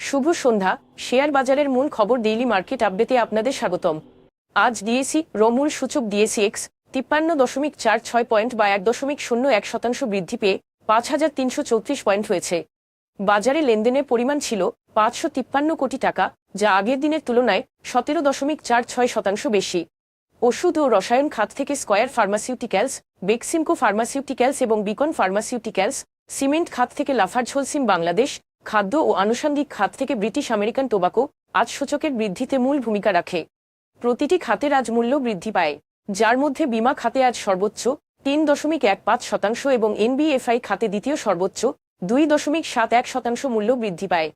শুভ সন্ধ্যা। Share বাজারের মূল খবর ডেইলি মার্কেট আপডেটে আপনাদের স্বাগতম। আজ ডিএসি রমূল সূচক ডিএসি এক্স তিপ্পান্ন দশমিক চার ছয় পয়েন্ট বা এক দশমিক শূন্য এক শতাংশ বৃদ্ধি পেয়ে পাঁচ হাজার তিনশো চৌত্রিশ পয়েন্ট হয়েছে। বাজারে লেনদেনের পরিমাণ ছিল পাঁচশো তিপ্পান্ন কোটি টাকা, যা আগের দিনের তুলনায় সতেরো দশমিক চার ছয় শতাংশ বেশি। ওষুধ ও রসায়ন খাত থেকে স্কয়ার ফার্মাসিউটিক্যালস বেক্সিমকো ফার্মাসিউটিক্যালস এবং বিকন ফার্মাসিউটিক্যালস সিমেন্ট খাত থেকে লাফার্জ হোলসিম বাংলাদেশ, খাদ্য ও আনুষঙ্গিক খাত থেকে ব্রিটিশ আমেরিকান টোবাকো আজ সূচকের বৃদ্ধিতে মূল ভূমিকা রাখে। প্রতিটি খাতের আজ মূল্য বৃদ্ধি পায়, যার মধ্যে বিমা খাতে আজ সর্বোচ্চ তিন দশমিক এক পাঁচ শতাংশ এবং এনবিএফআই খাতে দ্বিতীয় সর্বোচ্চ দুই দশমিক সাত এক শতাংশ মূল্য বৃদ্ধি পায়।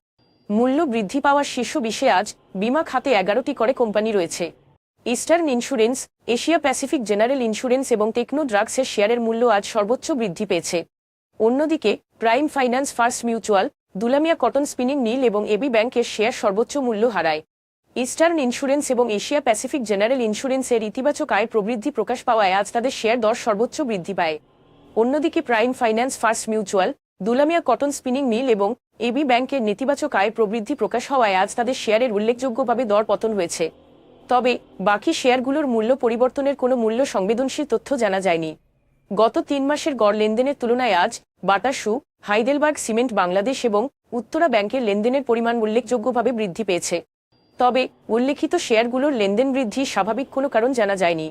মূল্য বৃদ্ধি পাওয়ার শীর্ষ বিষয়ে আজ বিমা খাতে এগারোটি করে কোম্পানি রয়েছে। Eastern insurance, Asia Pacific general insurance এবং টেকনো ড্রাগসের শেয়ারের মূল্য আজ সর্বোচ্চ বৃদ্ধি পেয়েছে। অন্যদিকে, prime finance first mutual, Dulamia cotton spinning নীল এবং এবি ব্যাংকের শেয়ার সর্বোচ্চ মূল্য হারায়। ইস্টার্ন ইন্স্যুরেন্স এবং এশিয়া প্যাসিফিক জেনারেল ইন্স্যুরেন্সের ইতিবাচক আয় প্রবৃদ্ধি প্রকাশ পাওয়ায় আজ তাদের শেয়ার দর সর্বোচ্চ বৃদ্ধি পায়। অন্যদিকে, prime finance first mutual, Dulamia cotton spinning mill এবং এবি ব্যাংকের নেতিবাচক আয় প্রবৃদ্ধি প্রকাশ হওয়ায় আজ তাদের শেয়ারের উল্লেখযোগ্যভাবে দর পতন হয়েছে। তবে, বাকি শেয়ারগুলোর মূল্য পরিবর্তনের কোনো মূল্য সংবেদনশীল তথ্য জানা যায়নি। গত তিন মাসের গড় লেনদেনের তুলনায় আজ বাটাসু হাইদেলবার্গ সিমেন্ট বাংলাদেশ এবং উত্তরা ব্যাংকের লেনদেনের পরিমাণ উল্লেখযোগ্যভাবে বৃদ্ধি পেয়েছে। তবে উল্লেখিত শেয়ারগুলোর লেনদেন বৃদ্ধি স্বাভাবিক কোনো কারণ জানা যায়নি।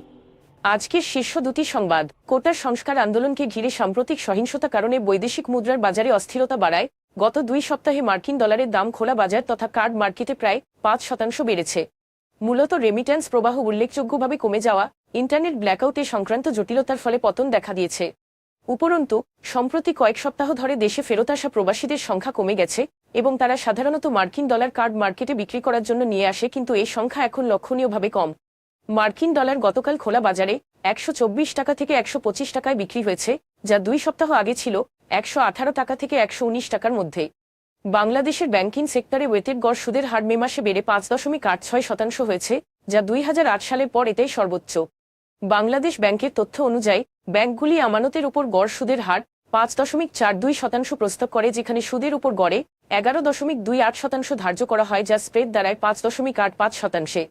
আজকের শীর্ষ দুটি সংবাদ, কোটার সংস্কার আন্দোলনকে ঘিরে সাম্প্রতিক সহিংসতা কারণে বৈদেশিক মুদ্রার বাজারে অস্থিরতা বাড়ায়, গত দুই সপ্তাহে মার্কিন ডলারের দাম খোলা বাজার তথা কার্ড মার্কেটে প্রায় পাঁচ শতাংশ বেড়েছে। মূলত রেমিট্যান্স প্রবাহ উল্লেখযোগ্যভাবে কমে যাওয়া ইন্টারনেট ব্ল্যাকআউটে সংক্রান্ত জটিলতার ফলে পতন দেখা দিয়েছে। উপরন্তু, সম্প্রতি কয়েক সপ্তাহ ধরে দেশে ফেরত আসা প্রবাসীদের সংখ্যা কমে গেছে এবং তারা সাধারণত মার্কিন ডলার কার্ড মার্কেটে বিক্রি করার জন্য নিয়ে আসে কিন্তু এই সংখ্যা এখন লক্ষণীয়ভাবে কম। মার্কিন ডলার গতকাল খোলা বাজারে একশো চব্বিশ টাকা থেকে একশো পঁচিশ টাকায় বিক্রি হয়েছে, যা দুই সপ্তাহ আগে ছিল একশো আঠারো টাকা থেকে একশো উনিশ টাকার মধ্যে। বাংলাদেশের ব্যাংকিং সেক্টরে ওয়েটেড গড় সুদের হার মে মাসে বেড়ে পাঁচ দশমিক আট ছয় শতাংশ হয়েছে, যা দুই হাজার আট সালের পর এটাই সর্বোচ্চ। বাংলাদেশ ব্যাংকের তথ্য অনুযায়ী, ব্যাংকগুলি আমানতের উপর গড় সুদের হার পাঁচ দশমিক চার দুই শতাংশ প্রস্তাব করে, যেখানে সুদের উপর গড়ে এগারো দশমিক দুই আট শতাংশ ধার্য করা হয়, যা স্প্রেড দ্বারায় পাঁচ দশমিক আট পাঁচ শতাংশে।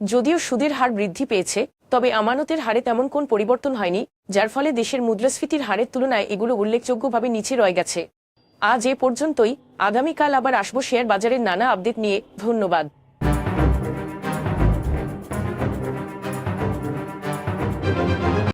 যদিও সুদের হার বৃদ্ধি পেয়েছে, তবে আমানতের হারে তেমন কোন পরিবর্তন হয়নি, যার ফলে দেশের মুদ্রাস্ফীতির হারের তুলনায় এগুলো উল্লেখযোগ্যভাবে নিচে রয়ে গেছে। আজ এ পর্যন্তই, আগামীকাল আবার আসব শেয়ার বাজারের নানা আপডেট নিয়ে, ধন্যবাদ।